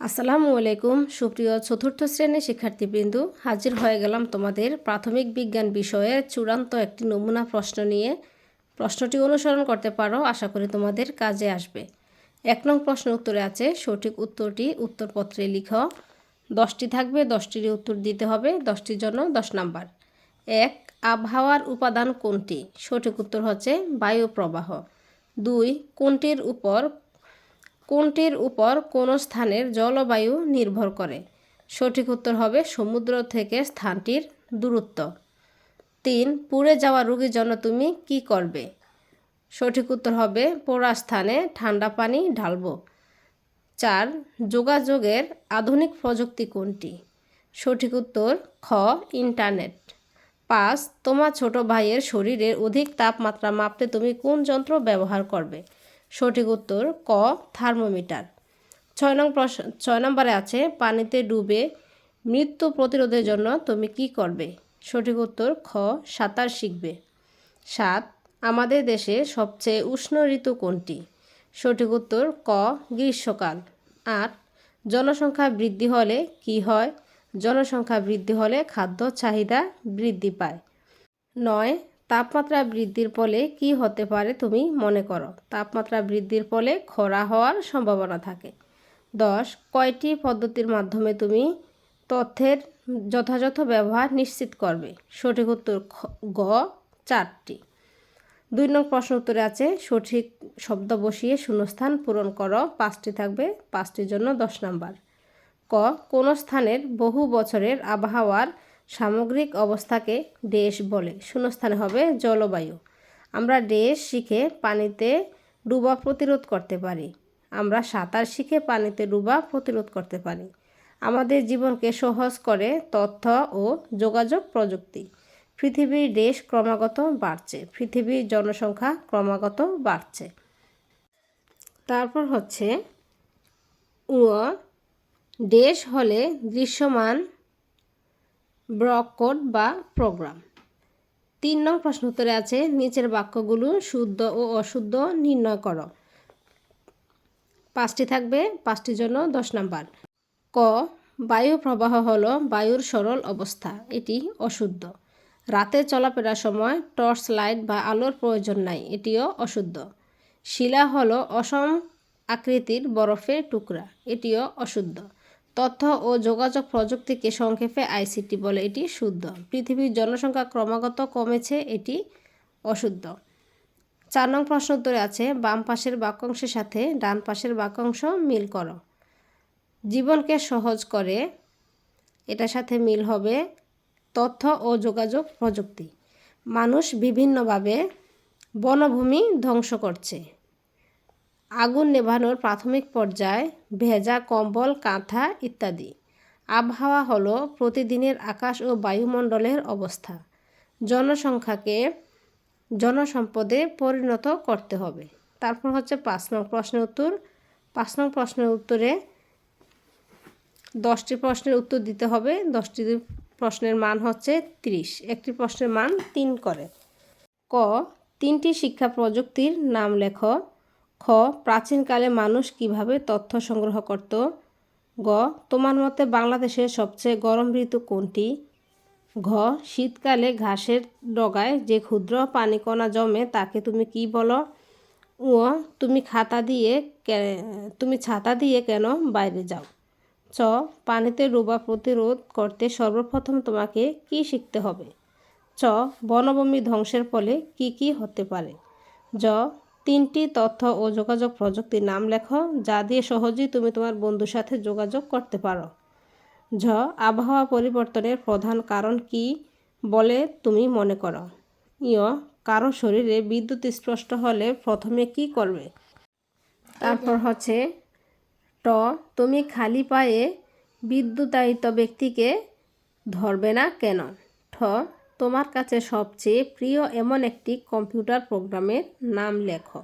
আসসালামু আলাইকুম, সুপ্রিয় চতুর্থ শ্রেণির শিক্ষার্থীবৃন্দ। হাজির হয়ে গেলাম তোমাদের প্রাথমিক বিজ্ঞান বিষয়ের চূড়ান্ত একটি নমুনা প্রশ্ন নিয়ে। প্রশ্নটি অনুসরণ করতে পারো, আশা করি তোমাদের কাজে আসবে। এক নং প্রশ্ন উত্তরে আছে, সঠিক উত্তরটি উত্তরপত্রে লিখ। দশটি থাকবে, দশটির উত্তর দিতে হবে, দশটির জন্য দশ নাম্বার। এক, আবহাওয়ার উপাদান কোনটি? সঠিক উত্তর হচ্ছে বায়ু প্রবাহ দুই, কোনটির উপর কোনটির উপর কোন স্থানের জলবায়ু নির্ভর করে? সঠিক উত্তর হবে সমুদ্র থেকে স্থানটির দূরত্ব। তিন, পুড়ে যাওয়া রোগীর জন্য তুমি কি করবে? সঠিক উত্তর হবে পোড়া স্থানে ঠান্ডা পানি ঢালব। চার, যোগাযোগের আধুনিক প্রযুক্তি কোনটি? সঠিক উত্তর, খ, ইন্টারনেট। পাঁচ, তোমার ছোট ভাইয়ের শরীরের অধিক তাপমাত্রা মাপতে তুমি কোন যন্ত্র ব্যবহার করবে? সঠিক উত্তর ক, থার্মোমিটার। ছয় নং প্রশ্ন ছয় নম্বরে আছে, পানিতে ডুবে মৃত্যু প্রতিরোধের জন্য তুমি কি করবে? সঠিক উত্তর খ, সাঁতার শিখবে। সাত, আমাদের দেশে সবচেয়ে উষ্ণ ঋতু কোনটি? সঠিক উত্তর ক, গ্রীষ্মকাল। আট, জনসংখ্যা বৃদ্ধি হলে কি হয়? জনসংখ্যা বৃদ্ধি হলে খাদ্য চাহিদা বৃদ্ধি পায়। নয় তাপমাত্রা বৃদ্ধির ফলে কি হতে পারে তুমি মনে করো? তাপমাত্রা বৃদ্ধির ফলে খরা হওয়ার সম্ভাবনা থাকে। দশ, কয়টি পদ্ধতির মাধ্যমে তুমি তথ্যের যথাযথ ব্যবহার নিশ্চিত করবে? সঠিক উত্তর গ, চারটি। দুই নং প্রশ্ন উত্তরে আছে, সঠিক শব্দ বসিয়ে শূন্যস্থান পূরণ করো। পাঁচটি থাকবে, পাঁচটির জন্য দশ নাম্বার। ক, কোন স্থানের বহু বছরের আবহাওয়ার সামগ্রিক অবস্থাকে দেশ বলে। শূন্যস্থানে হবে জলবায়ু। আমরা দেশ শিখে পানিতে ডুবা প্রতিরোধ করতে পারি। আমরা সাঁতার শিখে পানিতে ডুবা প্রতিরোধ করতে পারি। আমাদের জীবনকে সহজ করে তথ্য ও যোগাযোগ প্রযুক্তি। পৃথিবীর দেশ ক্রমাগত বাড়ছে। পৃথিবীর জনসংখ্যা ক্রমাগত বাড়ছে। তারপর হচ্ছে উ দেশ হলে দৃশ্যমান ব্রকড বা প্রোগ্রাম। তিন নং প্রশ্ন উত্তরে আছে, নিচের বাক্যগুলো শুদ্ধ ও অশুদ্ধ নির্ণয় করো। পাঁচটি থাকবে, পাঁচটির জন্য দশ নাম্বার। ক, বায়ু প্রবাহ হল বায়ুর সরল অবস্থা, এটি অশুদ্ধ। রাতে চলাফেরার সময় টর্চ লাইট বা আলোর প্রয়োজন নাই, এটিও অশুদ্ধ। শিলা হলো অসম আকৃতির বরফের টুকরা, এটিও অশুদ্ধ। তথ্য ও যোগাযোগ প্রযুক্তিকে সংক্ষেপে আইসিটি বলে এটি শুদ্ধ। পৃথিবীর জনসংখ্যা ক্রমাগত কমেছে, এটি অশুদ্ধ। চার নং প্রশ্ন উত্তরে আছে, বাম পাশের বাক্যাংশের সাথে ডান পাশের বাক্যাংশ মিল করো। জীবনকে সহজ করে, এটার সাথে মিল হবে তথ্য ও যোগাযোগ প্রযুক্তি। মানুষ বিভিন্নভাবে বনভূমি ধ্বংস করছে। আগুন নেভানোর প্রাথমিক পর্যায়, ভেজা কম্বল, কাঁথা ইত্যাদি। আবহাওয়া হলো প্রতিদিনের আকাশ ও বায়ুমণ্ডলের অবস্থা। জনসংখ্যাকে জনসম্পদে পরিণত করতে হবে। তারপর হচ্ছে পাঁচ নং প্রশ্নের উত্তর। পাঁচ নং প্রশ্নের উত্তরে দশটি প্রশ্নের উত্তর দিতে হবে। দশটি প্রশ্নের মান হচ্ছে ত্রিশ। একটি প্রশ্নের মান তিন করে। ক, তিনটি শিক্ষা প্রযুক্তির নাম লেখ। খ, প্রাচীনকালে মানুষ কীভাবে তথ্য সংগ্রহ করত? গ, তোমার মতে বাংলাদেশের সবচেয়ে গরম ঋতু কোনটি? ঘ, শীতকালে ঘাসের ডগায় যে ক্ষুদ্র পানিকণা জমে তাকে তুমি কি বলো? ও তুমি খাতা দিয়ে তুমি ছাতা দিয়ে কেন বাইরে যাও? চ, পানিতে ডোবা প্রতিরোধ করতে সর্বপ্রথম তোমাকে কি শিখতে হবে? চ, বনভূমি ধ্বংসের ফলে কি কি হতে পারে? জ তিনটি তথ্য ও যোগাযোগ প্রযুক্তির নাম লেখো, যা দিয়ে সহজেই তুমি তোমার বন্ধুর সাথে যোগাযোগ করতে পারো। ঝ, আবহাওয়া পরিবর্তনের প্রধান কারণ কি বলে তুমি মনে করো? ইয় কারও শরীরে বিদ্যুৎ স্পষ্ট হলে প্রথমে কি করবে? তারপর হচ্ছে ট, তুমি খালি পায়ে বিদ্যুতায়িত ব্যক্তিকে ধরবে না কেন? ঠ তোমার কাছে সবচেয়ে প্রিয় এমন একটি কম্পিউটার প্রোগ্রামের নাম লেখো।